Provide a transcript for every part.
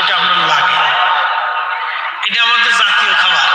এটা লাগে। এটা আমাদের জাতীয় খাবার।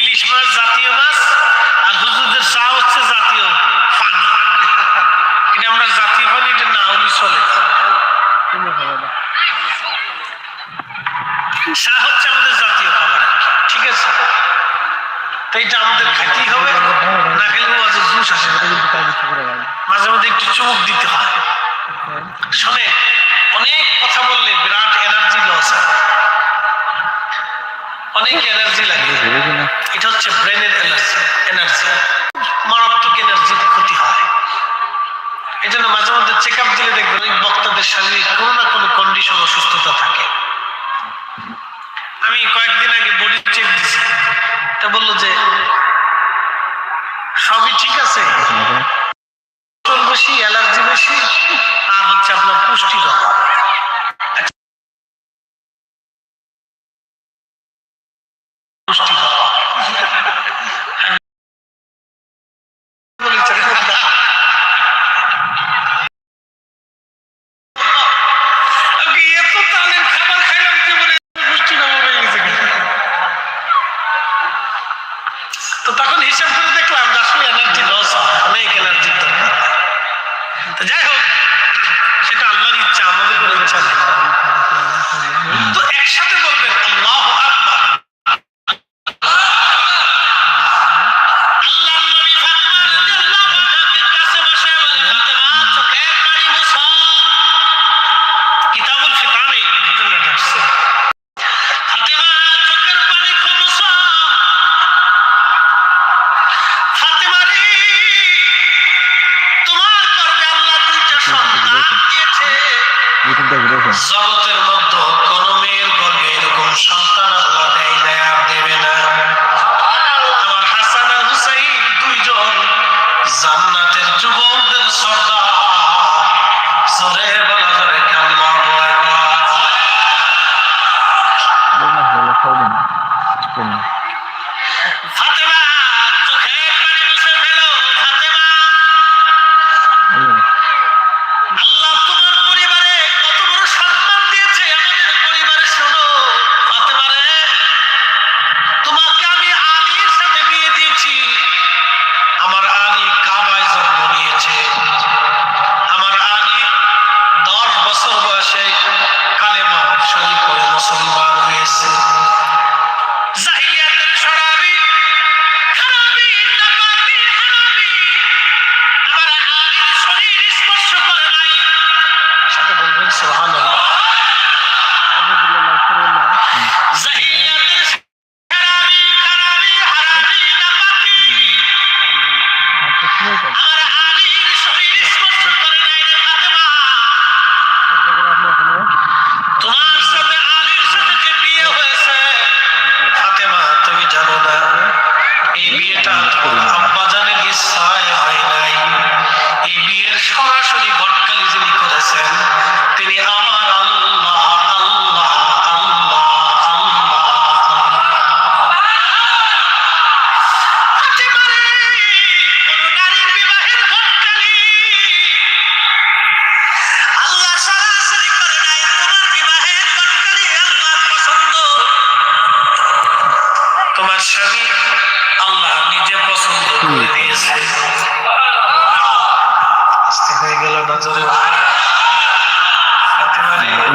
ইলিশ মাছ জাতীয় মাছ, আর হুজুরদের চা হচ্ছে জাতীয় পানি। এটা আমরা জাতীয় পানি, এটা না হলে চলে। চা হচ্ছে আমাদের জাতীয় খাবার। ঠিক আছে? তো এটা আমাদের খেতেই হবে। না খেলে মাঝে জুস আসে। মাঝে মাঝে একটু চুমুক দিতে হয়। শোনেন অনেক কথা বললে বিরাট এনার্জি লস হয়। অনেক এনার্জি লাগে। এটা হচ্ছে ব্রেনের এনার্জি এনার্জি মারাত্মক এনার্জি ক্ষতি হয়। এই জন্য মাঝে মধ্যে চেক আপ দিলে দেখবেন ওই বক্তাদের শারীরিক কোনো না কোনো কন্ডিশন অসুস্থতা থাকে। আমি কয়েকদিন আগে বডি চেক দিছি। তা বলল যে সবই ঠিক আছে? হ্যাঁ। বেশি অ্যালার্জি বেশি আর হচ্ছে আপনার পুষ্টির অভাব। 不是。জান্নাতের যুবকদের সর্দার সরে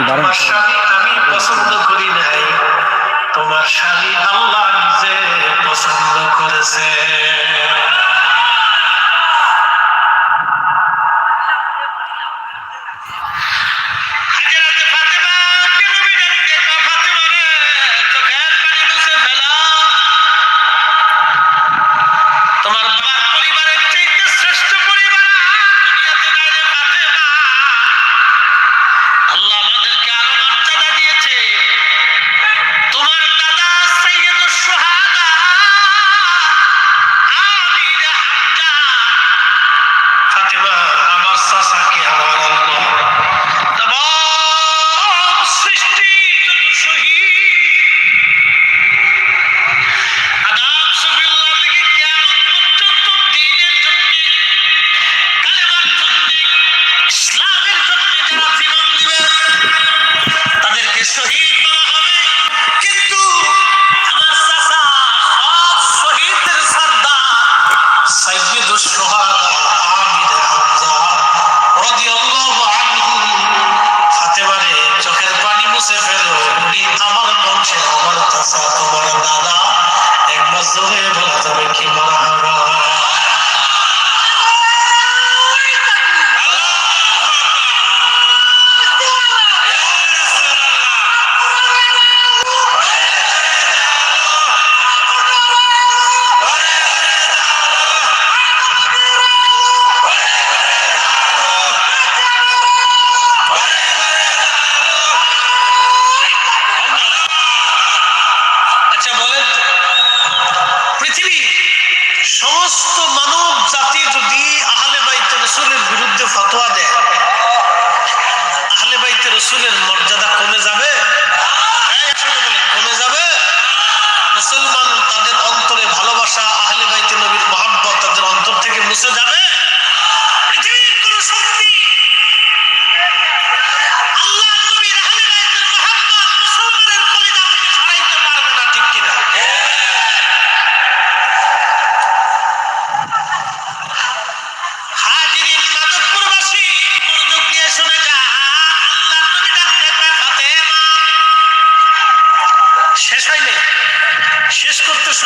তোমার স্বামী আমি পছন্দ করি নাই। তোমার স্বামী আল্লাহ নিজে পছন্দ করেছে।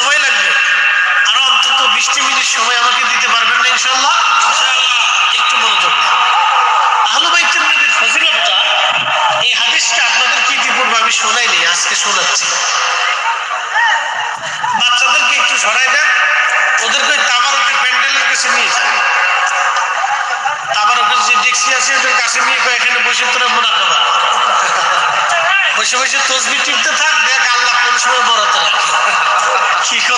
সময় লাগবে। আর অন্তত বৃষ্টি মিনিট সময় আমাকে দিতে পারবেন না ইনশাল্লাহ একটু মনোযোগ ফজিলতটা এই হাদিসটা আপনাদের কি ইতিপূর্বে আমি শোনাইনি আজকে শোনাচ্ছি। বাচ্চাদেরকে একটু সরাই দেন ওদেরকে তামারকের প্যান্ডেলের কাছে নিয়ে যান। তামারকের যে ডেক্সি আছে ওদের কাছে নিয়ে এখানে বসে তোরা বসে বসে তসবি টিপতে থাকে শিশু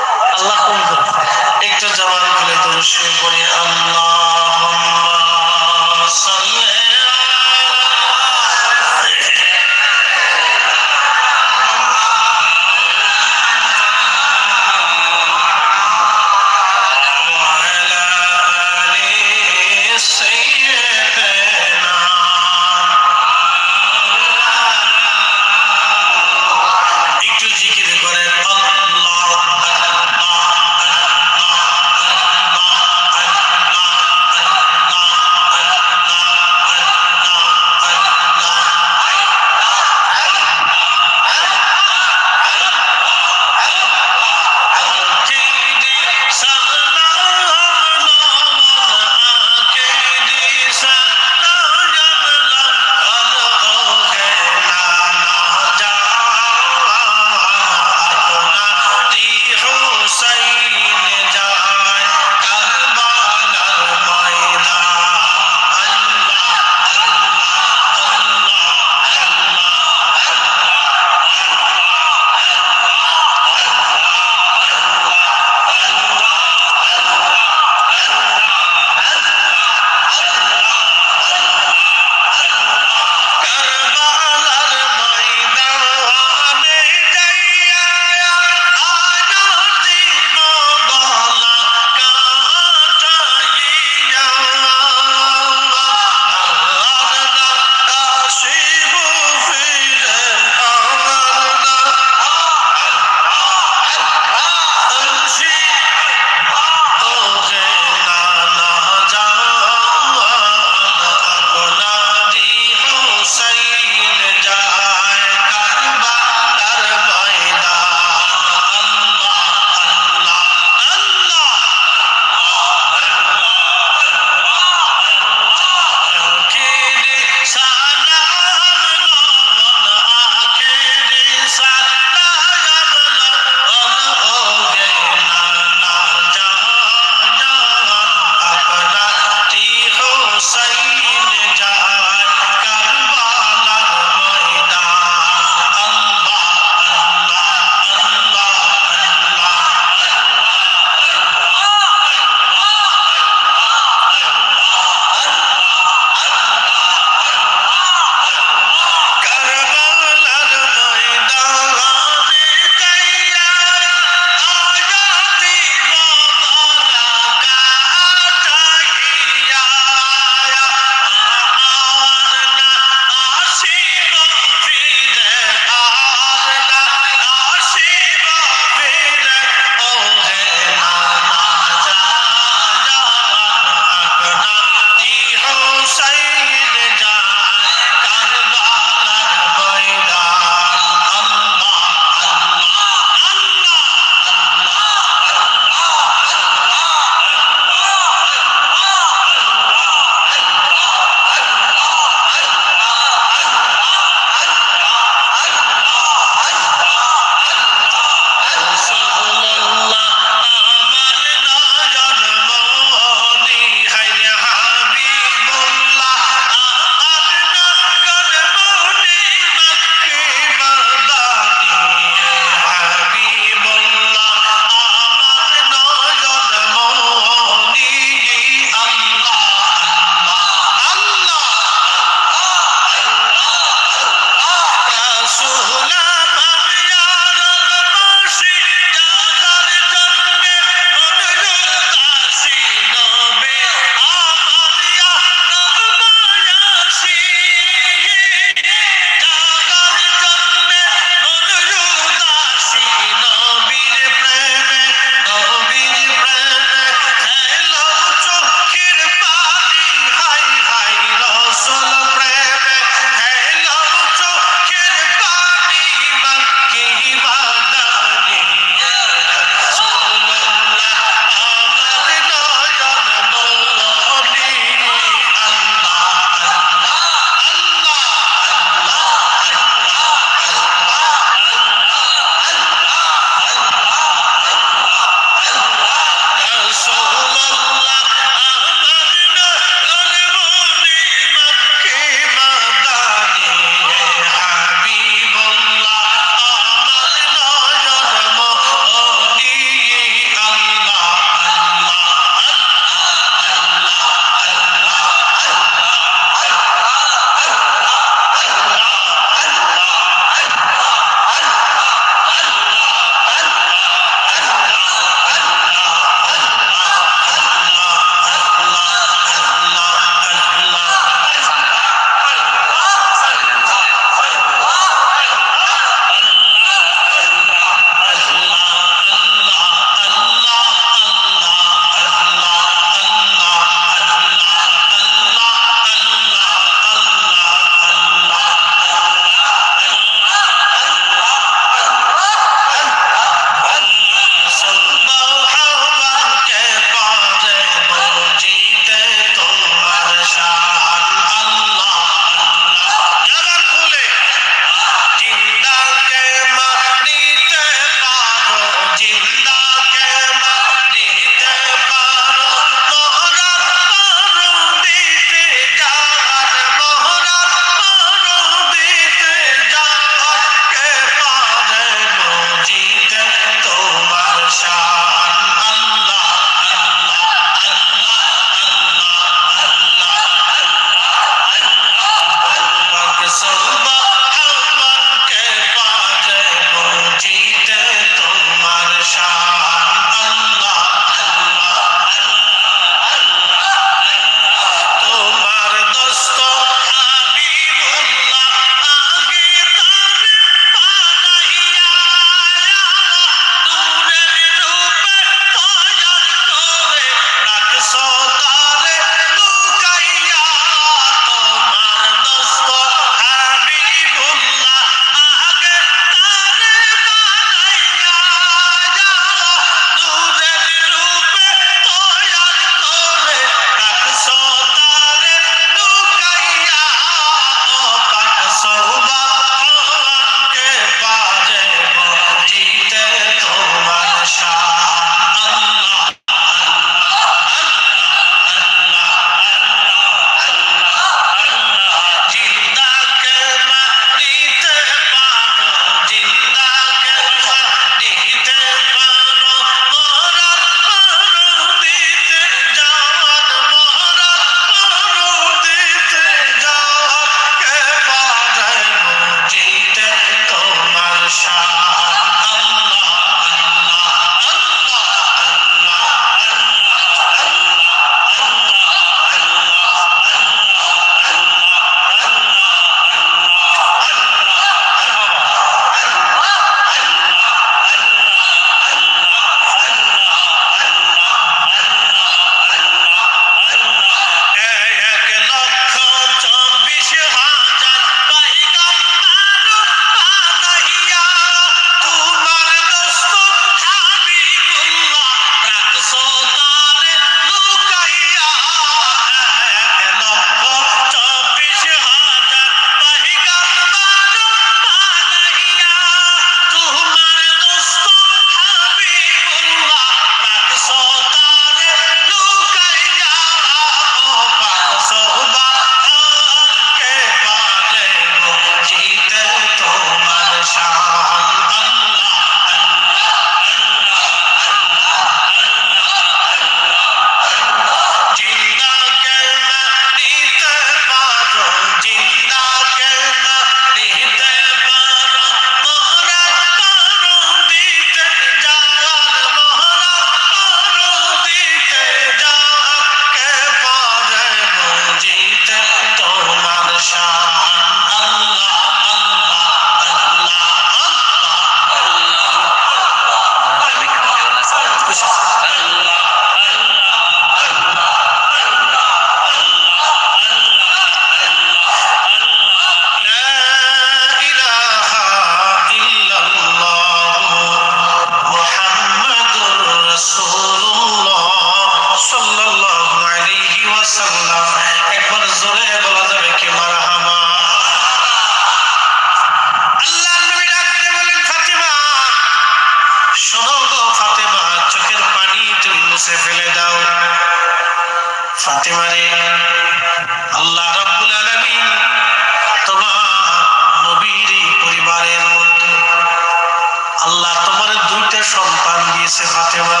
হয়েছে ফাতেমা।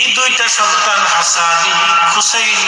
এই দুইটা সন্তান হাসানি হুসাইনি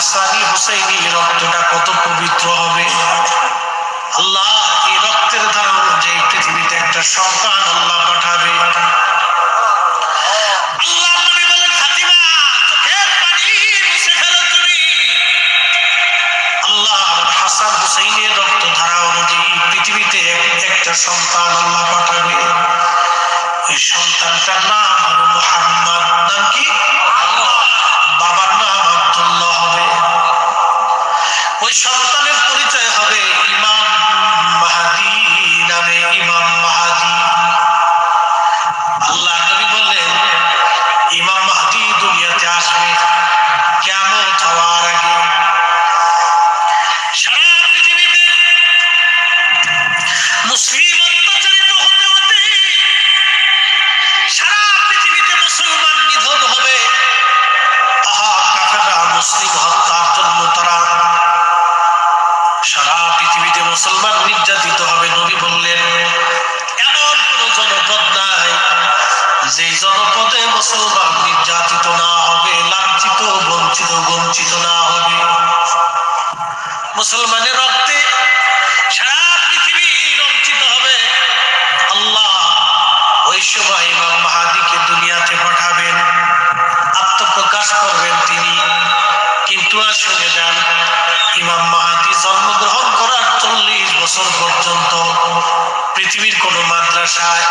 হাসানি হুসাইনি রক্তটা কত পবিত্র হবে। আল্লাহ এই রক্তের দ্বারা অনুযায়ী পৃথিবীতে একটা সন্তান পৃথিবীর কোন মাদ্রাসায়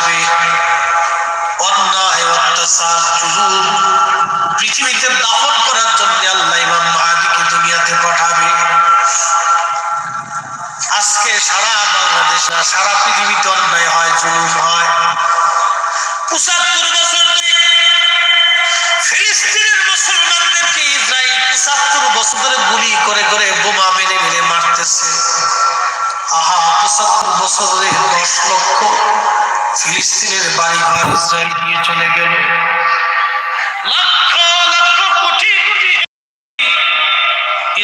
আসবে অন্যায় অত্যাচার, জুলুম পৃথিবীতে দাফন করার জন্য আল্লাহ ইমাম মাহাদিকে দুনিয়াতে পাঠাবে। আজকে সারা বাংলাদেশ না সারা পৃথিবীতে অন্যায় হয়, জুলুম হয়। পঁচাত্তর বছর ধরে ফিলিস্তিনের মুসলমানদেরকে ইসরায়েল পঁচাত্তর বছর ধরে গুলি করে করে বোমা মেরে মেরে মারতেছে। আহা, পঁচাত্তর বছর ধরে দশ লক্ষ ফিলিস্তিনের বাড়ি ঘর ইসরায়েল নিয়ে চলে গেল।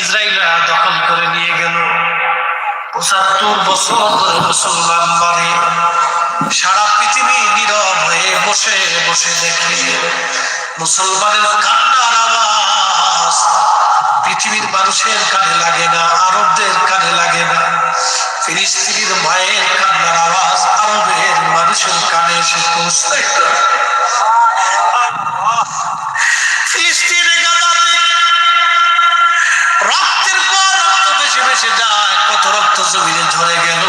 ইসরায়েলরা দখল করে নিয়ে গেল। পঁচাত্তর বছর ধরে মুসলমান সারা পৃথিবী নীরব হয়ে বসে বসে দেখে। মুসলমানের কান্নার আওয়াজ, পৃথিবীর মানুষের কানে লাগে না, আরবদের কানে লাগে না। ফিলিস্তিনির মায়ের কান্নার আওয়াজ আরবের মানুষের কানে এসে গাজাতে রক্তের পর রক্ত বেশি বেশি যায়, কত রক্ত জমিনে ঝরে গেল।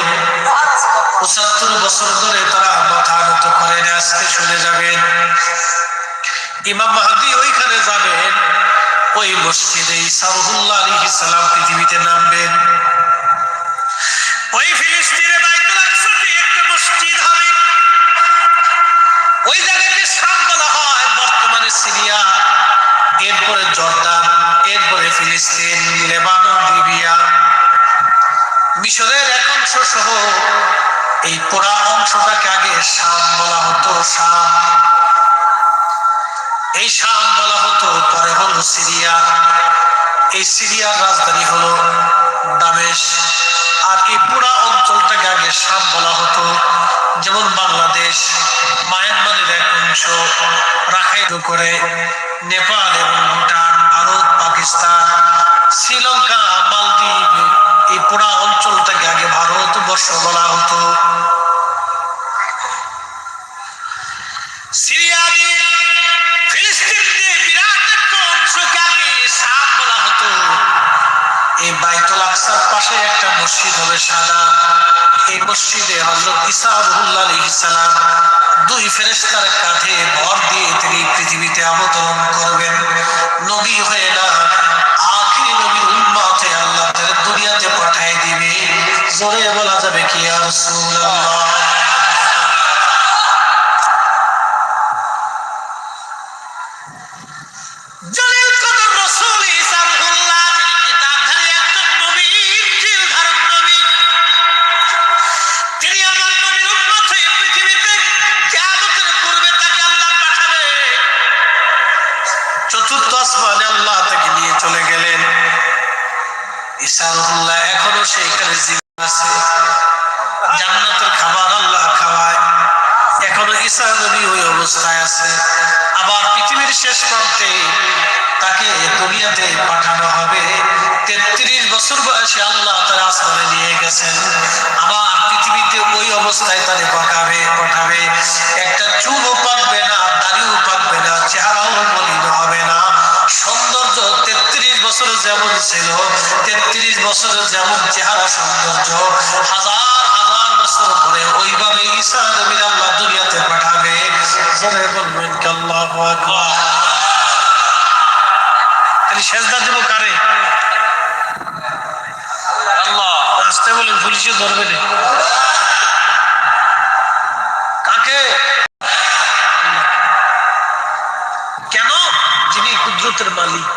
পঁচাত্তর বছর ধরে তারা মাথা নত করেন আজকে শুনে যাবেন। ইমাম ওইখানে যাবেন, ওই মসজিদে ইসারুল্লাহ আলী পৃথিবীতে নামবেন। ওই ফিলিস্তিনে বাইতুল আকসাতে একটা মসজিদ হবে। ওই জায়গাকে শাম বলা হয় বর্তমানে সিরিয়া, এরপরে জর্দান, এরপরে ফিলিস্তিন, লেবানন, লিবিয়া। মিশরের এক অংশ সহ এই পোড়া অংশটাকে আগে শাম বলা হতো, শাম। এই শাম বলা হতো, পরে হলো সিরিয়া। এই সিরিয়ার রাজধানী হলো দামেশ। এই পুরা অঞ্চলটাকে আগে সাপ বলা হতো। যেমন বাংলাদেশ, মায়ানমারের এক অংশ, রাখাইন করে নেপাল এবং ভুটান, ভারত, পাকিস্তান, শ্রীলঙ্কা, মালদ্বীপ, এই পুরা অঞ্চলটাকে আগে ভারতবর্ষ বলা হতো। সাদা। এই মসজিদে হজরত ইসা রহুল্লাহ সালাম দুই ফেরেস্তার কাঁধে ভর দিয়ে তিনি পৃথিবীতে অবতরণ করবেন। নবী হয়ে না, আখিরি নবীর উম্মতে আল্লাহ দুনিয়াতে পাঠিয়ে দিবে। জোরে বলা যাবে কি আর রাসূলুল্লাহ? ঈসা রুহুল্লাহ এখনও সেইখানে জীবন আছে। জান্নাতের খাবার আল্লাহ খাওয়ায়। এখনও ঈসা নবী ওই অবস্থায় আছে। আবার পৃথিবীর শেষ প্রান্তে তাকে দুনিয়াতে পাঠানো হবে। তেত্রিশ বছর বয়সে আল্লাহ তার আসমানে নিয়ে গেছেন। আবার পৃথিবীতে ওই অবস্থায় তারে পাঠাবে পাঠাবে। একটা চুলও বছর যেমন ছিল, তেত্রিশ বছরের যেমন চেহারা সৌন্দর্য, হাজার হাজার বছর পরে ওইভাবে ঈসা নবীর আল্লাহ দুনিয়াতে পাঠাবে। বলবেন আল্লাহু সেজদা কারে? আসতে বলেন, পুলিশে ধরবে কাকে? কেন? যিনি কুদরতের মালিক।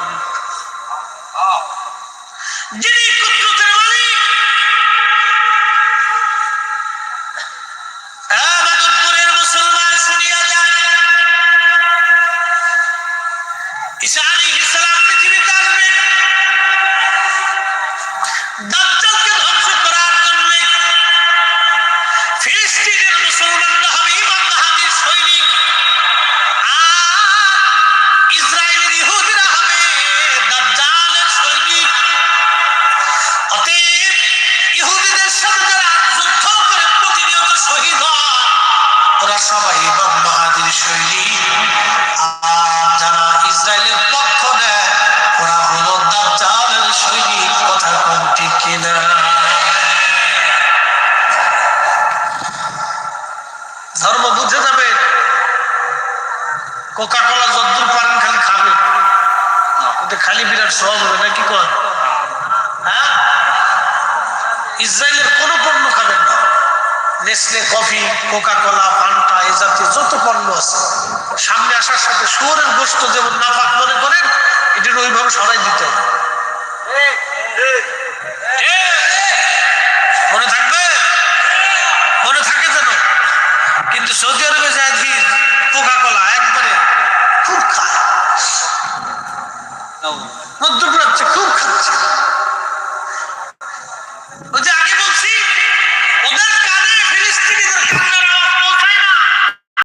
কোকা কোলা যদ্দুর পারেন খালি খাবে। ওতে খালি বিরাট সব হবে না কর? হ্যাঁ? ইসরায়েলের কোনো পণ্য খাবেন না। Nestle coffee Coca Cola Fanta এই জাতীয় যত পণ্য আছে। সামনে আসার সাথে শুয়োরের গোস্ত যেমন নাফাক মনে করেন, এটির ওইভাবে সরাই দিতে মনে থাকবে? কিন্তু সৌদি আরবে যায় কোকা কোলা মধ্যপ্রাচ্যে খুব খাচ্ছে।